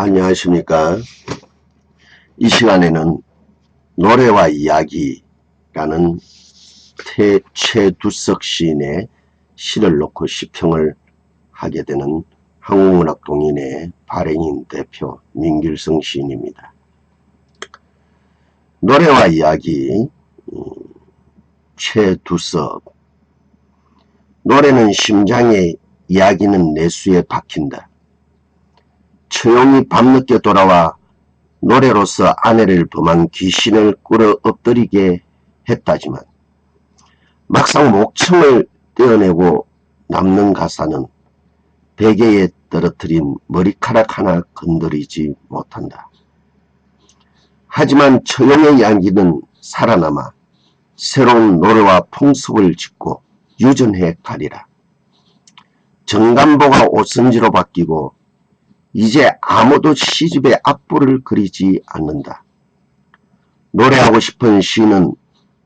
안녕하십니까. 이 시간에는 노래와 이야기라는 태, 최두석 시인의 시를 놓고 시평을 하게 되는 한국문학 동인의 발행인 대표 민길성 시인입니다. 노래와 이야기 음, 최두석 노래는 심장에 이야기는 내수에 박힌다. 처용이 밤늦게 돌아와 노래로서 아내를 범한 귀신을 끌어 엎드리게 했다지만 막상 목청을 떼어내고 남는 가사는 베개에 떨어뜨린 머리카락 하나 건드리지 못한다. 하지만 처용의 양기는 살아남아 새로운 노래와 풍습을 짓고 유전해 가리라. 정간보가 오선지로 바뀌고 이제 아무도 시집에 앞불을 그리지 않는다. 노래하고 싶은 시는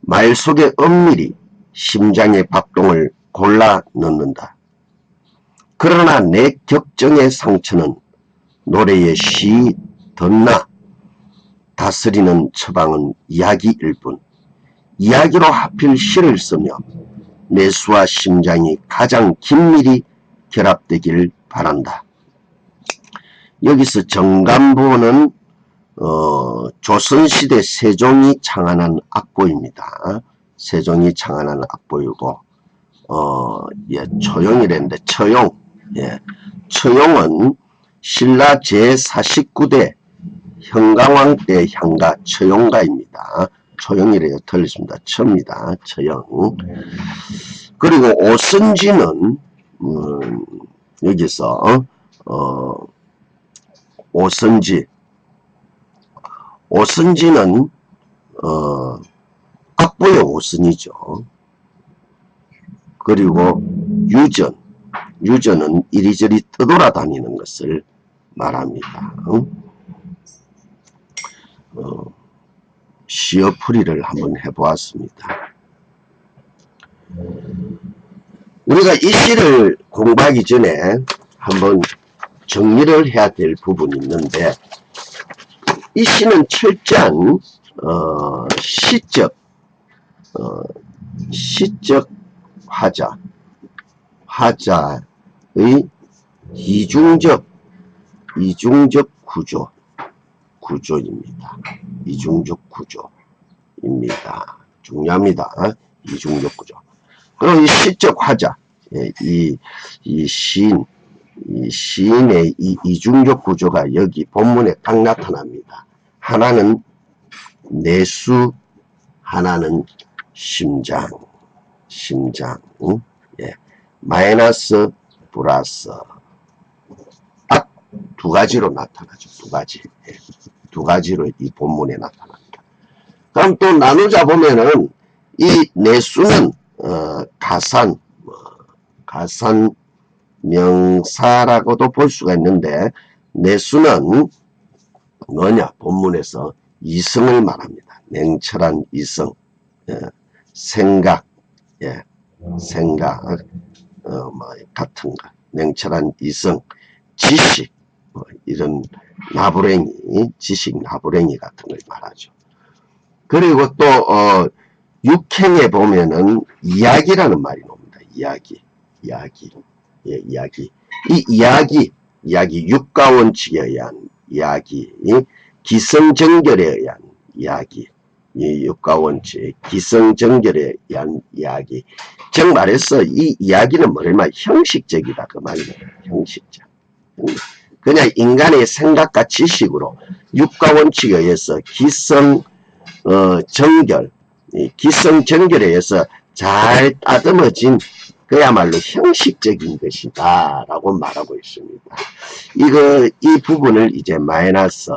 말 속에 엄밀히 심장의 박동을 골라 넣는다. 그러나 내 격정의 상처는 노래의 시 덧나 다스리는 처방은 이야기일 뿐 이야기로 하필 시를 쓰며 내수와 심장이 가장 긴밀히 결합되길 바란다. 여기서 정간보는 어, 조선시대 세종이 창안한 악보입니다. 세종이 창안한 악보이고 어, 예, 초용이랬는데 처용 예, 처용은 신라 제49대 현강왕 때 향가 처용가입니다. 초용이래요. 틀렸습니다. 처입니다. 처용. 그리고 오선지는 음, 여기서 어, 오선지 오선지는 어, 악보의 오선이죠. 그리고 유전 유전은 이리저리 떠돌아다니는 것을 말합니다. 어, 시어풀이를 한번 해보았습니다. 우리가 이 시를 공부하기 전에 한번 정리를 해야 될 부분이 있는데 이 시는 철저한 어, 시적 어, 시적 화자 화자의 이중적 이중적 구조 구조입니다. 이중적 구조입니다. 중요합니다. 이중적 구조. 그리고 이 시적 화자 예, 이, 이 시인 이 시인의 이 이중적 구조가 여기 본문에 딱 나타납니다. 하나는 내수, 하나는 심장, 심장, 응? 예. 마이너스, 플러스. 딱 두 가지로 나타나죠. 두 가지. 예. 두 가지로 이 본문에 나타납니다. 그럼 또 나누자 보면은 이 내수는 어, 가산, 뭐, 가산 명사라고도 볼 수가 있는데 내수는 뭐냐? 본문에서 이성을 말합니다. 냉철한 이성, 예, 생각, 예, 생각. 어, 뭐 같은 거, 냉철한 이성, 지식. 뭐 이런 나부랭이, 지식 나부랭이 같은 걸 말하죠. 그리고 또 어, 육행에 보면은 이야기라는 말이 나옵니다. 이야기, 이야기. 예, 이야기. 이 이야기, 이야기 육가 원칙에 의한 이야기, 기성정결에 의한 이야기, 이 육가 원칙, 기성정결에 의한 이야기. 즉 말해서 이 이야기는 뭐를 말 형식적이다 그 말이에요. 형식적. 그냥 인간의 생각과 지식으로 육가 원칙에 의해서 기성 어, 정결, 기성 정결에 의해서 잘 따듬어진 그야말로 형식적인 것이다 라고 말하고 있습니다. 이거 이 부분을 이제 마이너스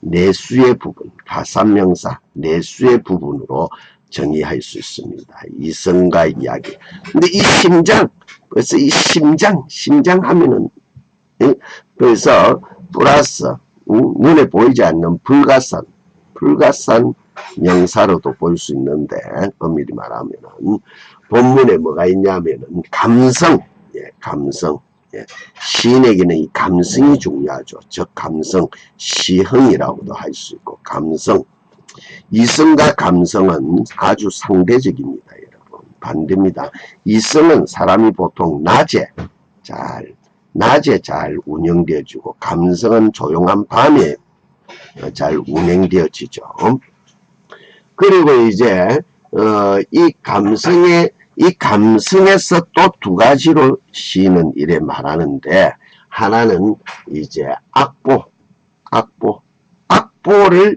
내수의 부분 가산명사 내수의 부분으로 정의할 수 있습니다. 이성과 이야기 근데 이 심장 벌써 이 심장 심장 하면은 그래서 플러스 눈에 보이지 않는 불가산 불가산 명사로도 볼 수 있는데 엄밀히 말하면은 본문에 뭐가 있냐면은 감성, 예, 감성, 예. 시인에게는 이 감성이 중요하죠. 즉 감성, 시흥이라고도 할 수 있고 감성. 이성과 감성은 아주 상대적입니다. 여러분 반대입니다. 이성은 사람이 보통 낮에 잘 낮에 잘 운영되어지고 감성은 조용한 밤에 잘 운행되어지죠. 그리고 이제 어, 이 감성의 이 감성에서 또 두 가지로 시는 이래 말하는데 하나는 이제 악보, 악보, 악보를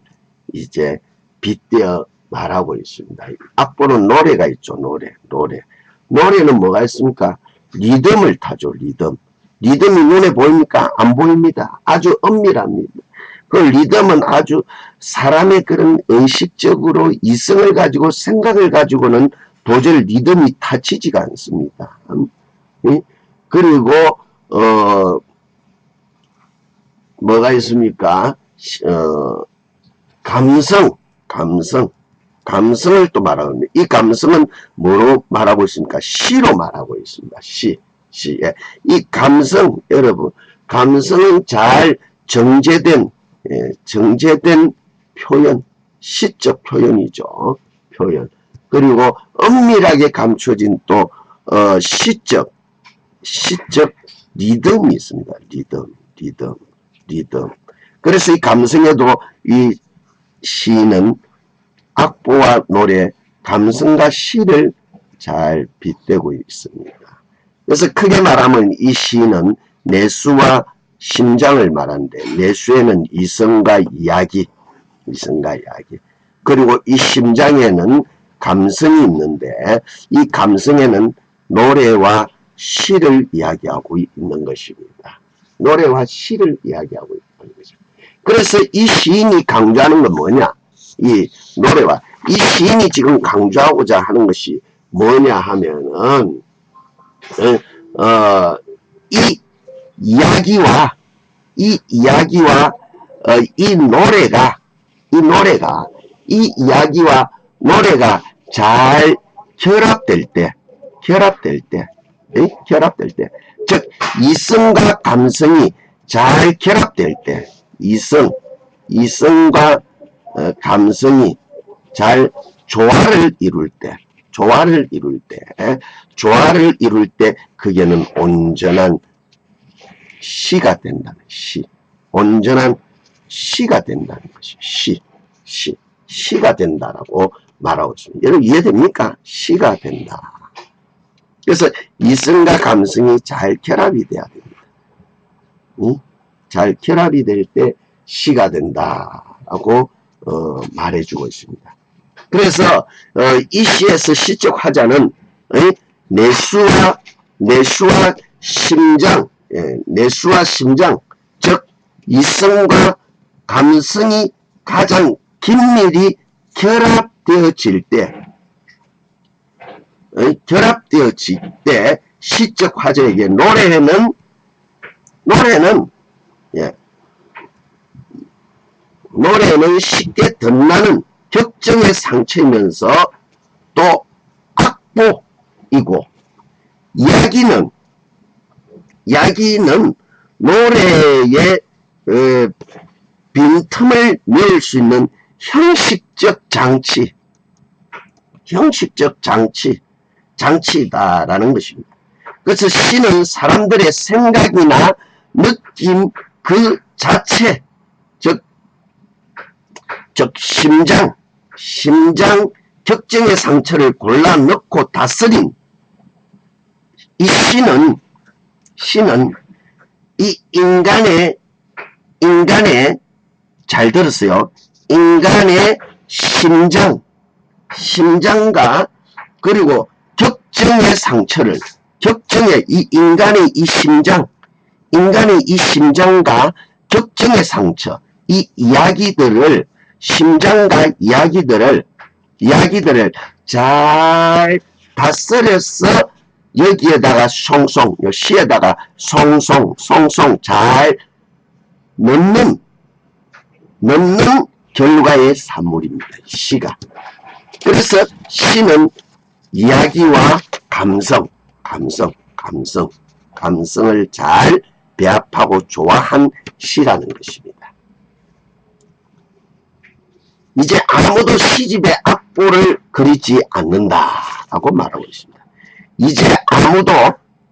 이제 빗대어 말하고 있습니다. 악보는 노래가 있죠. 노래, 노래. 노래는 뭐가 있습니까? 리듬을 타죠. 리듬. 리듬이 눈에 보입니까? 안 보입니다. 아주 엄밀합니다. 그 리듬은 아주 사람의 그런 의식적으로 이성을 가지고 생각을 가지고는 도저히 리듬이 타치지가 않습니다. 음? 예? 그리고 어 뭐가 있습니까? 어 감성, 감성, 감성을 또 말하는데 이 감성은 뭐로 말하고 있습니까? 시로 말하고 있습니다. 시, 시. 예. 이 감성 여러분 감성은 잘 정제된 예, 정제된 표현, 시적 표현이죠. 표현. 그리고 엄밀하게 감춰진 또 어, 시적, 시적 리듬이 있습니다. 리듬, 리듬, 리듬. 그래서 이 감성에도 이 시는 악보와 노래, 감성과 시를 잘 빗대고 있습니다. 그래서 크게 말하면 이 시는 내수와 심장을 말하는데 내수에는 이성과 이야기, 이성과 이야기. 그리고 이 심장에는 감성이 있는데 이 감성에는 노래와 시를 이야기하고 있는 것입니다. 노래와 시를 이야기하고 있는 것입니다. 그래서 이 시인이 강조하는 건 뭐냐? 이 노래와 이 시인이 지금 강조하고자 하는 것이 뭐냐 하면은 어, 어, 이 이야기와 이 이야기와 어, 이 노래가 이 노래가 이 이야기와 노래가 잘 결합될 때 결합될 때 에? 결합될 때 즉 이성과 감성이 잘 결합될 때 이성 이성과 어, 감성이 잘 조화를 이룰 때 조화를 이룰 때 조화를 이룰 때 그게는 온전한 시가 된다는 시. 온전한 시가 된다는 것이 시. 시. 시가 된다라고 말하고 있습니다. 여러분 이해됩니까? 시가 된다. 그래서 이성과 감성이 잘 결합이 돼야 됩니다. 응? 잘 결합이 될 때 시가 된다라고 어, 말해주고 있습니다. 그래서 어, 이 시에서 시적 화자는 어, 내수와 내수와 심장 예, 내수와 심장, 즉 이성과 감성이 가장 긴밀히 결합되어질 때, 어, 결합되어질 때 시적 화제에게 노래는 노래는 예, 노래는 쉽게 덧나는 격정의 상처이면서 또 악보이고 이야기는 야기는 노래의 어, 빈틈을 메울 수 있는 형식적 장치, 형식적 장치, 장치다라는 것입니다. 그래서 시는 사람들의 생각이나 느낌 그 자체, 즉, 즉 심장, 심장 격정의 상처를 골라 넣고 다스린 이 시는 신은 이 인간의 인간의 잘 들었어요. 인간의 심장, 심장과 그리고 격정의 상처를 격정의 이 인간의 이 심장, 인간의 이 심장과 격정의 상처, 이 이야기들을 심장과 이야기들을 이야기들을 잘 다스려서 여기에다가 송송, 요 시에다가 송송, 송송 잘 넣는, 넣는 결과의 산물입니다. 시가. 그래서 시는 이야기와 감성, 감성, 감성, 감성을 잘 배합하고 조화한 시라는 것입니다. 이제 아무도 시집의 악보를 그리지 않는다라고 말하고 있습니다. 이제 아무도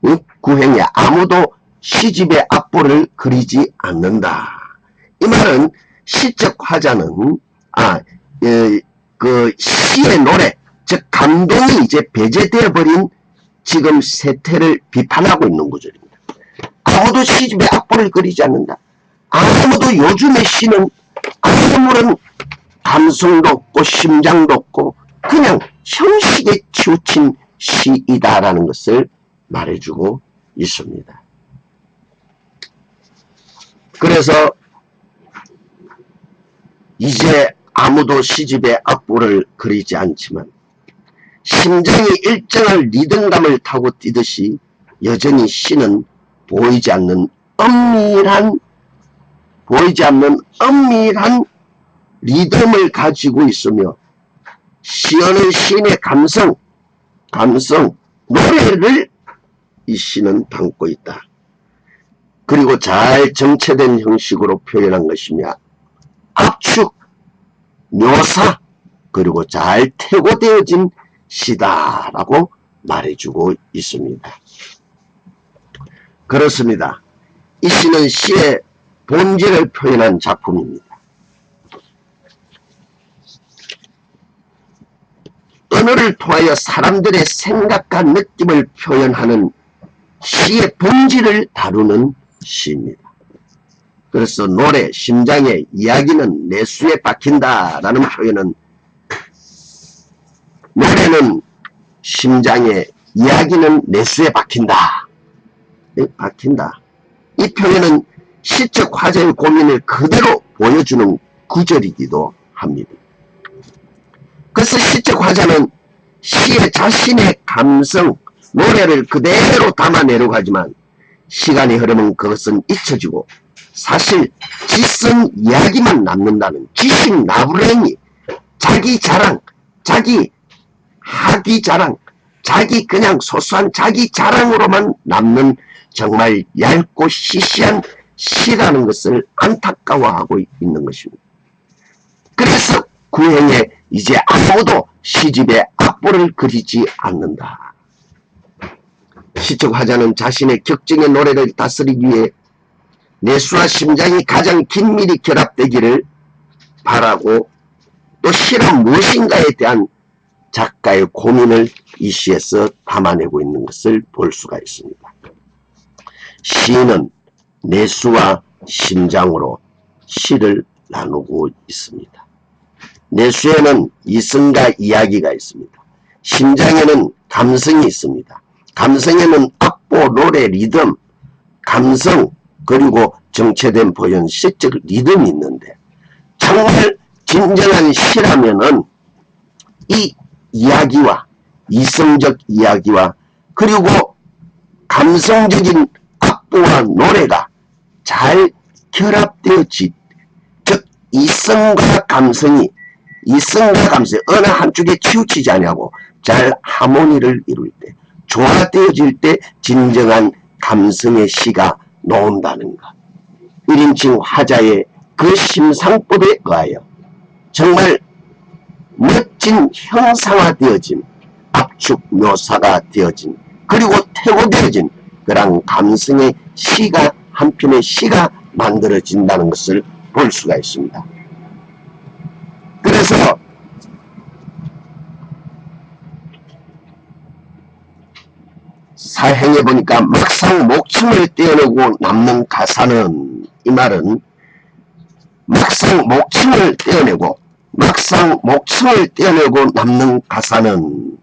응? 구행에 아무도 시집의 악보를 그리지 않는다. 이 말은 시적 화자는 아, 에, 그 시의 노래, 즉 감동이 이제 배제되어 버린 지금 세태를 비판하고 있는 구절입니다. 아무도 시집의 악보를 그리지 않는다. 아무도 요즘의 시는 아무런 감성도 없고 심장도 없고 그냥 형식에 치우친 시이다라는 것을 말해주고 있습니다. 그래서 이제 아무도 시집의 악보를 그리지 않지만 심장이 일정한 리듬감을 타고 뛰듯이 여전히 시는 보이지 않는 엄밀한 보이지 않는 엄밀한 리듬을 가지고 있으며 시연의 시인의 감성, 감성, 노래를 이 시는 담고 있다. 그리고 잘 정체된 형식으로 표현한 것이며 압축, 묘사, 그리고 잘 태고되어진 시다라고 말해주고 있습니다. 그렇습니다. 이 시는 시의 본질을 표현한 작품입니다. 언어를 통하여 사람들의 생각과 느낌을 표현하는 시의 본질을 다루는 시입니다. 그래서 노래, 심장의 이야기는 내수에 박힌다라는 표현은 노래는 심장의 이야기는 내수에 박힌다. 네, 박힌다. 이 표현은 시적 화제의 고민을 그대로 보여주는 구절이기도 합니다. 그래서 시적 화자는 시의 자신의 감성, 노래를 그대로 담아내려고 하지만 시간이 흐르면 그것은 잊혀지고 사실 지쓴 이야기만 남는다는 지식 나부랭이 자기 자랑, 자기 하기 자랑, 자기 그냥 소소한 자기 자랑으로만 남는 정말 얇고 시시한 시라는 것을 안타까워하고 있는 것입니다. 그래서 구행에 이제 아무도 시집에 악보를 그리지 않는다. 시적 화자는 자신의 격정의 노래를 다스리기 위해 내수와 심장이 가장 긴밀히 결합되기를 바라고 또 시란 무엇인가에 대한 작가의 고민을 이 시에서 담아내고 있는 것을 볼 수가 있습니다. 시인은 내수와 심장으로 시를 나누고 있습니다. 내수에는 이승과 이야기가 있습니다. 심장에는 감성이 있습니다. 감성에는 악보, 노래, 리듬, 감성, 그리고 정체된 보현 시적 리듬이 있는데 정말 진정한 시라면은 이 이야기와 이성적 이야기와 그리고 감성적인 악보와 노래가 잘 결합되어지 즉 이성과 감성이 이성과 감성 어느 한쪽에 치우치지 않냐고 잘 하모니를 이룰 때 조화되어질 때 진정한 감성의 시가 나온다는 것 1인칭 화자의 그 심상법에 의하여 정말 멋진 형상화되어진 압축 묘사가 되어진 그리고 태고되어진 그런 감성의 시가 한 편의 시가 만들어진다는 것을 볼 수가 있습니다. 그래서 사행해 보니까 막상 목숨을 떼어내고 남는 가사는 이 말은 막상 목숨을 떼어내고 막상 목숨을 떼어내고 남는 가사는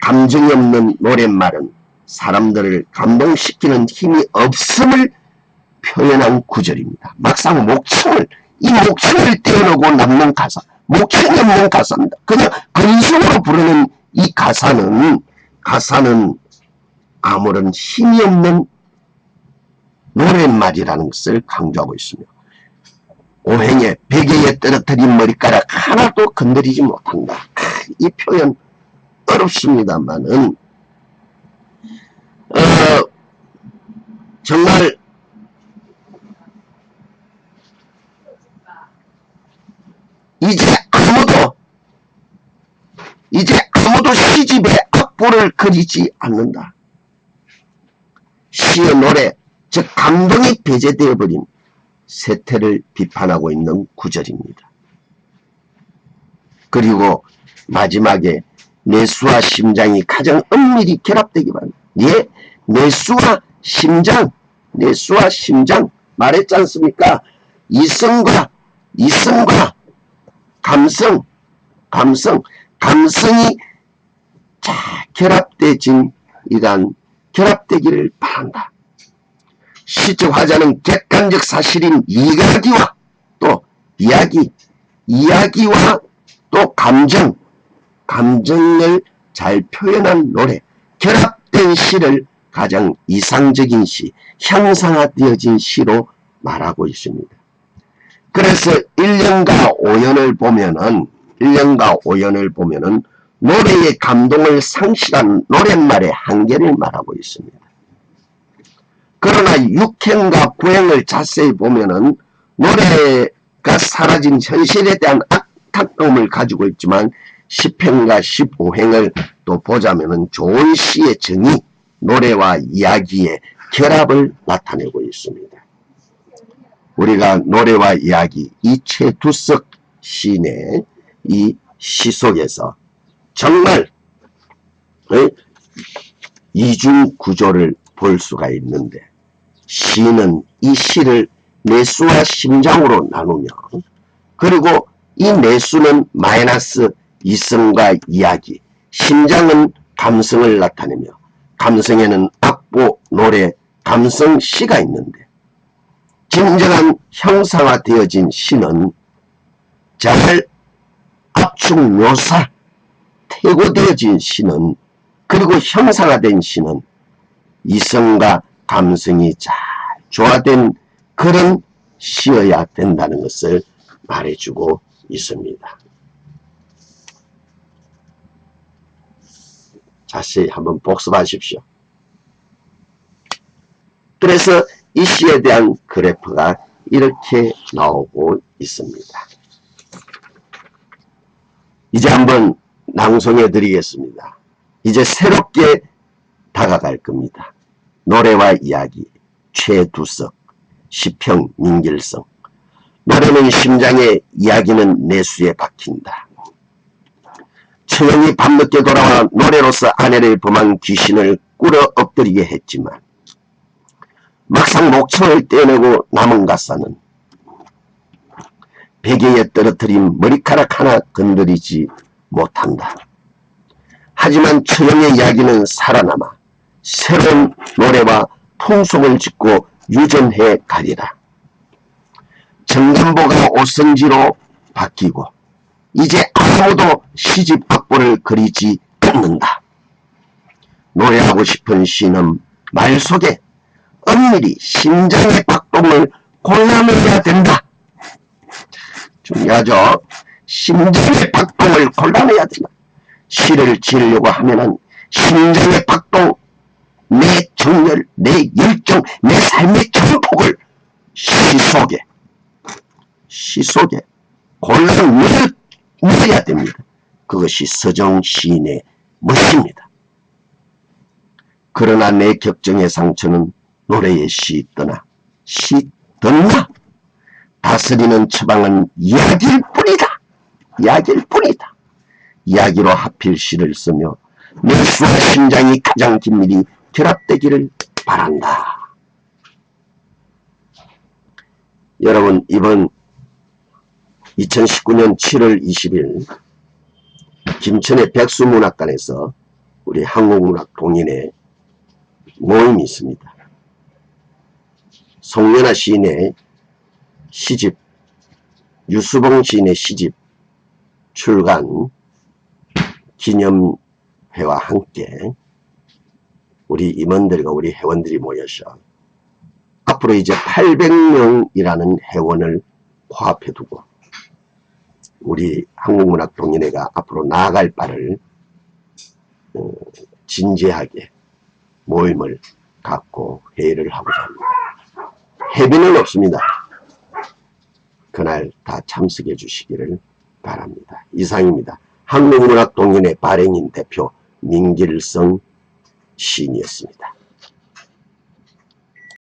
감정이 없는 노랫말은 사람들을 감동시키는 힘이 없음을 표현한 구절입니다. 막상 목숨을 이 목숨을 떼어내고 남는 가사 목숨이 없는 가사입니다. 그냥 근성으로 부르는 이 가사는 가사는 아무런 힘이 없는 노랫말이라는 것을 강조하고 있으며 오행에 베개에 떨어뜨린 머리카락 하나도 건드리지 못한다. 이 표현 어렵습니다만은 어, 정말 이제 아무도 이제 아무도 시집에 악보를 그리지 않는다. 시의 노래, 즉 감동이 배제되어 버린 세태를 비판하고 있는 구절입니다. 그리고 마지막에 내수와 심장이 가장 은밀히 결합되기 바랍니다. 예, 내수와 심장, 내수와 심장 말했지 않습니까? 이성과 이성과 감성, 감성, 감성이 자 결합되진 이란 결합되기를 바란다. 시적 화자는 객관적 사실인 이야기와 또 이야기, 이야기와 또 감정, 감정을 잘 표현한 노래, 결합된 시를 가장 이상적인 시, 형상화되어진 시로 말하고 있습니다. 그래서 1년과 5년을 보면은 1년과 5년을 보면은 노래의 감동을 상실한 노랫말의 한계를 말하고 있습니다. 그러나 육행과 구행을 자세히 보면은 노래가 사라진 현실에 대한 안타까움을 가지고 있지만 10행과 15행을 또 보자면은 좋은 시의 정의, 노래와 이야기의 결합을 나타내고 있습니다. 우리가 노래와 이야기, 이 최두석 시인의 이 시 속에서 정말 어? 이중 구조를 볼 수가 있는데 시는 이 시를 내수와 심장으로 나누며 그리고 이 내수는 마이너스 이성과 이야기 심장은 감성을 나타내며 감성에는 악보, 노래, 감성 시가 있는데 진정한 형상화되어진 시는 잘 압축 묘사 태고되어진 시는 그리고 형상화된 시는 이성과 감성이 잘 조화된 그런 시여야 된다는 것을 말해주고 있습니다. 자세히 한번 복습하십시오. 그래서 이 시에 대한 그래프가 이렇게 나오고 있습니다. 이제 한번 낭송해 드리겠습니다. 이제 새롭게 다가갈 겁니다. 노래와 이야기, 최두석, 시평, 민길성. 노래는 심장에, 이야기는 내수에 박힌다. 처형이 밤늦게 돌아와 노래로서 아내를 범한 귀신을 꿇어 엎드리게 했지만 막상 목청을 떼내고 남은 가사는 베개에 떨어뜨린 머리카락 하나 건드리지 못한다. 하지만 처형의 이야기는 살아남아 새로운 노래와 통속을 짓고 유전해 가리라. 정감보가 오선지로 바뀌고 이제 아무도 시집 악보를 그리지 않는다. 노래하고 싶은 시는 말 속에 엄밀히 심장의 박동을 골라내야 된다. 중요하죠. 심장의 박동을 골라내야 된다. 시를 지으려고 하면은 심장의 박동, 내 정열, 내 열정, 내 삶의 전폭을 시 속에, 시 속에 골라내야 됩니다. 그것이 서정 시인의 멋입니다. 그러나 내 격정의 상처는 노래의 시 떠나 시 떠나 다스리는 처방은 이야기일 뿐이다. 이야기일 뿐이다. 이야기로 하필 시를 쓰며 뇌수와 심장이 가장 긴밀히 결합되기를 바란다. 여러분 이번 2019년 7월 20일 김천의 백수문학관에서 우리 한국문학 동인의 모임이 있습니다. 송연아 시인의 시집, 유수봉 시인의 시집 출간 기념회와 함께 우리 임원들과 우리 회원들이 모여서 앞으로 이제 800명이라는 회원을 코앞에 두고 우리 한국문학 동인회가 앞으로 나아갈 바를 어, 진지하게 모임을 갖고 회의를 하고자 합니다. 회비는 없습니다. 그날 다 참석해 주시기를 바랍니다. 이상입니다. 한국문학 동인의 발행인 대표 민길성 시인이었습니다.